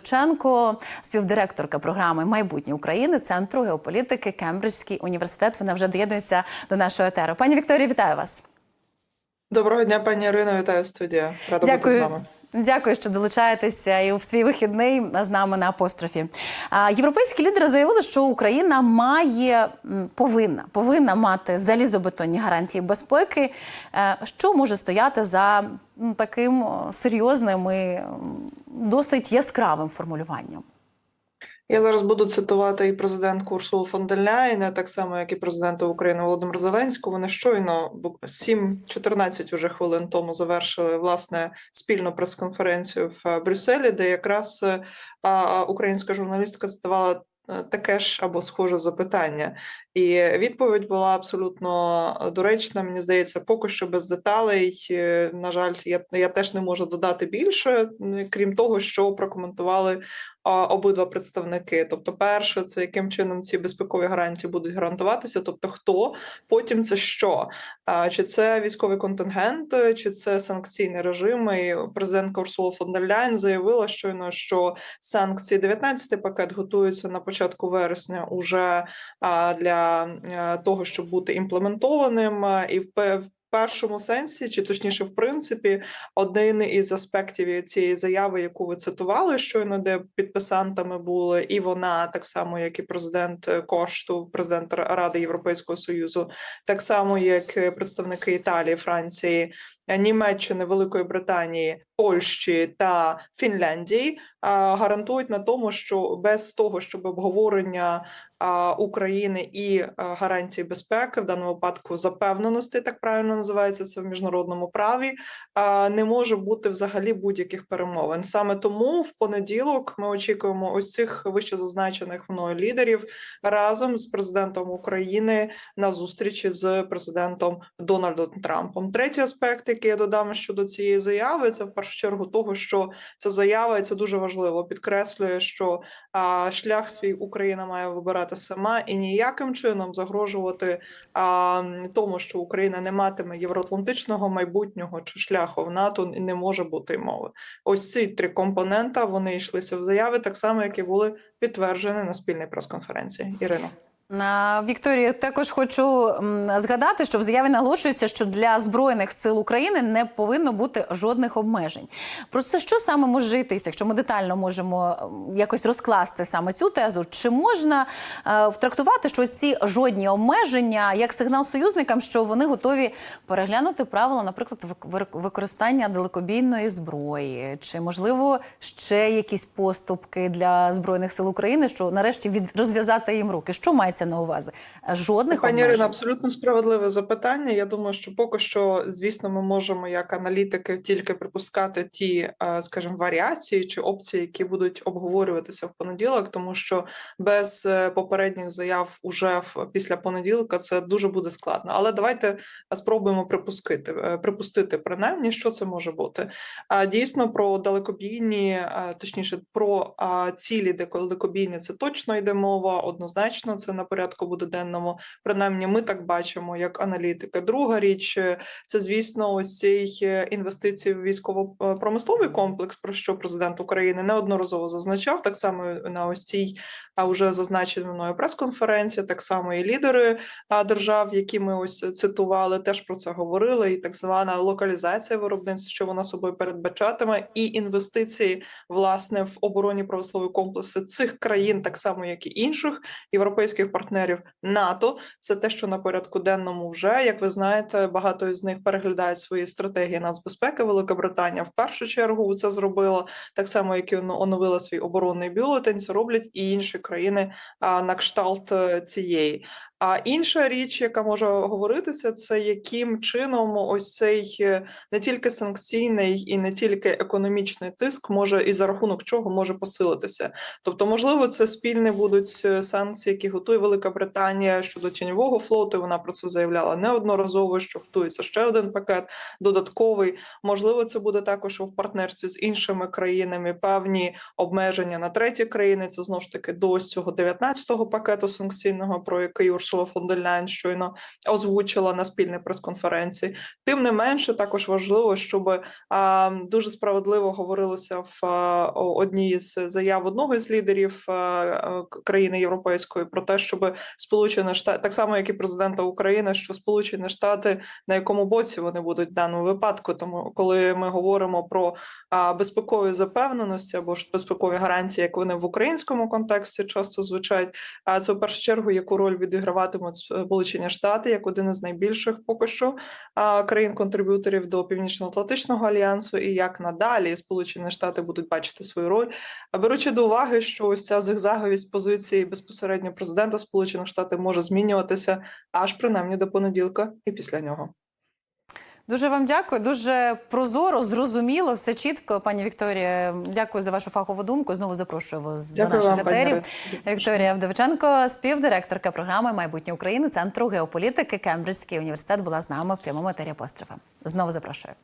Виченко, співдиректорка програми Майбутнє України Центру геополітики Кембриджський університет. Вона вже доєднується до нашого етеру. Пані Вікторія, вітаю вас. Доброго дня, пані Ірино. Вітаю студія. Рада бути з вами. Дякую, що долучаєтеся і в свій вихідний з нами на апострофі. Європейські лідери заявили, що Україна має повинна повинна мати залізобетонні гарантії безпеки. Е, Що може стояти за таким серйозним і досить яскравим формулюванням? Я зараз буду цитувати і президентку Урсулу фон дер Ляєн, так само як і президента України Володимира Зеленського. Вони щойно бу- 7-14 уже хвилин тому завершили власне спільну прес-конференцію в е, Брюсселі, де якраз е, українська журналістка задавала. Е, Таке ж або схоже запитання, і відповідь була абсолютно доречна. Мені здається, поки що без деталей. Е, На жаль, я, я теж не можу додати більше, крім того, що прокоментували обидва представники. Тобто, перше, це яким чином ці безпекові гарантії будуть гарантуватися, тобто хто, потім це що? Чи це військовий контингент, чи це санкційний режим? І президентка Урсула фон дер Ляйн заявила щойно, що санкції 19-й пакет готуються на початку вересня уже для е, того, щоб бути імплементованим, і в першому сенсі, чи точніше, в принципі, один із аспектів цієї заяви, яку ви цитували, щойно де підписантами були, і вона, так само як і президент е, Кошту, президент Ради Європейського Союзу, так само як представники Італії, Франції. Німеччини, Великої Британії, Польщі та Фінляндії гарантують на тому, що без того, щоб обговорення України і гарантії безпеки, в даному випадку запевненості, так правильно називається це в міжнародному праві, не може бути взагалі будь-яких перемовин. Саме тому в понеділок ми очікуємо ось цих вище зазначених мною лідерів разом з президентом України на зустрічі з президентом Дональдом Трампом. Третій аспект, який я додам щодо цієї заяви, це в першу чергу того, що ця заява і це дуже важливо підкреслює, що а, шлях свій Україна має вибирати сама і ніяким чином загрожувати а, тому, що Україна не матиме євроатлантичного майбутнього чи шляху в НАТО, не може бути мови. Ось ці три компонента вони йшлися в заяві, так само як і були підтверджені на спільній прес-конференції. Ірино. На Вікторію також хочу згадати, що в заяві наголошується, що для збройних сил України не повинно бути жодних обмежень. Про це що саме може йтися, якщо ми детально можемо якось розкласти саме цю тезу? Чи можна е, втрактувати, що ці жодні обмеження як сигнал союзникам, що вони готові переглянути правила, наприклад, вик- вик- використання далекобійної зброї, чи можливо ще якісь поступки для збройних сил України, що нарешті від розв'язати їм руки? Що мається на увазі? Жодних Пані? Ірино, абсолютно справедливе запитання. Я думаю, що поки що, звісно, ми можемо як аналітики тільки припускати ті, е, скажімо, варіації чи опції, які будуть обговорюватися в понеділок, тому що без е, попередніх заяв уже після понеділка це дуже буде складно. Але давайте спробуємо припустити, е, припустити принаймні, що це може бути. А дійсно про далекобійні, е, точніше, про цілі далекобійні це точно йде мова. Однозначно, це на порядку буде денному. Принаймні, ми так бачимо, як аналітики. Друга річ е, це, звісно, ось цей е, інвестиції в військово-промисловий комплекс, про що президент України неодноразово зазначав. Так само на ось цій а вже зазначеній мною прес-конференції, так само і лідери держав, які ми ось цитували, теж про це говорили. І так звана локалізація виробництва, що вона собою передбачатиме, і інвестиції власне в оборонні промислові комплекси цих країн, так само як і інших європейських партнерів НАТО. Це те, що на порядку денному вже як ви знаєте, багато із них переглядають свої стратегії нацбезпеки. Велика Британія в першу чергу це зробила так само, як і оновила свій оборонний бюлетень. Це роблять і інші країни а, на кшталт е, цієї. А інша річ, яка може говоритися, це яким чином ось цей е, не тільки санкційний і не тільки економічний тиск може і за рахунок чого може посилитися. Тобто, можливо, це спільні будуть е, санкції, які готує Велика Британія щодо тіньового флоту. Вона про це заявляла неодноразово. Що готується ще один пакет додатковий. Можливо, це буде також в партнерстві з іншими країнами певні обмеження на треті країни. Це знову ж таки до цього 19-го пакету санкційного, про який Урсула фон дер Ляйн щойно озвучила на спільній прес-конференції. Тим не менше, також важливо, щоб а, дуже справедливо говорилося в а, одній з заяв одного із лідерів а, а, країни європейської про те, щоб Сполучені Штати, так само як і президента України, що Сполучені Штати на якому боці вони будуть в даному випадку. Тому, коли ми говоримо про а, безпекові запевненості або ж безпекові гарантії, як вони в українському контексті часто звучать, а це в першу чергу яку роль відіграватимуть Сполучені Штати як один із найбільших поки що країн-контриб'юторів до Північно-Атлантичного альянсу, і як надалі Сполучені Штати будуть бачити свою роль. А беручи до уваги, що ось ця зигзаговість позиції безпосередньо президента Сполучених Штатів може змінюватися аж принаймні до понеділка і після нього. Дуже вам дякую. Дуже прозоро, зрозуміло, все чітко. Пані Вікторія, дякую за вашу фахову думку. Знову запрошую вас до наших етерів. Вікторія Вдовиченко, співдиректорка програми Майбутнє України Центру геополітики Кембриджський університет, була з нами в прямому етері Построва. Знову запрошую.